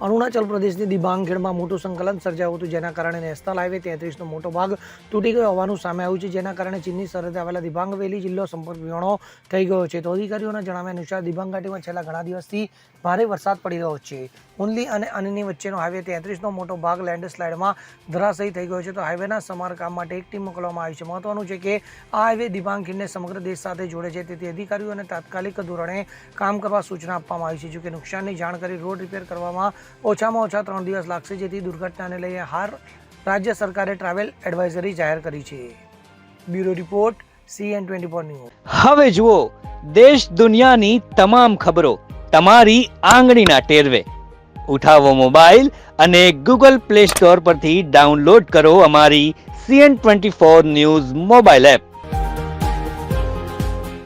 અરુણાચલ પ્રદેશની દિબાંગ ખીણમાં મોટું સંકલન સર્જાયું હતું, જેના કારણે નેશનલ હાઈવે તેત્રીસનો મોટો ભાગ તૂટી ગયો હોવાનું સામે આવ્યું છે, જેના કારણે ચીનની સરહદે આવેલા દિબાંગ વેલી જિલ્લો સંપર્ક વિહોણો થઈ ગયો છે. તો અધિકારીઓના જણાવ્યા અનુસાર દિબાંગ ઘાટીમાં છેલ્લા ઘણા દિવસથી ભારે વરસાદ પડી રહ્યો છે. ઉનલી અને અનની વચ્ચેનો હાઈવે તેત્રીસનો મોટો ભાગ લેન્ડસ્લાઇડમાં ધરાશયી થઈ ગયો છે. તો હાઈવેના સમારકામ માટે એક ટીમ મોકલવામાં આવી છે. મહત્વનું છે કે આ હાઈવે દિબાંગ ખીણને સમગ્ર દેશ સાથે જોડે છે. તેથી અધિકારીઓને તાત્કાલિક ધોરણે કામ કરવા સૂચના આપવામાં આવી છે. જોકે નુકસાનની જાણ કરી રોડ રિપેર કરવામાં ઓછામાં ઓછા ત્રણ દિવસ લાગશે જેથી દુર્ઘટનાને લઈને હાર રાજ્ય સરકારે ટ્રાવેલ એડવાઇઝરી જાહેર કરી છે. Bureau report, CN twenty four news. હવે જુઓ, દેશ દુનિયાની તમામ ખબરો તમારી આંગળીના ટેરવે. ઉઠાવો મોબાઈલ અને ગૂગલ પ્લે સ્ટોર પરથી ડાઉનલોડ કરો અમારી CN twenty four news mobile app.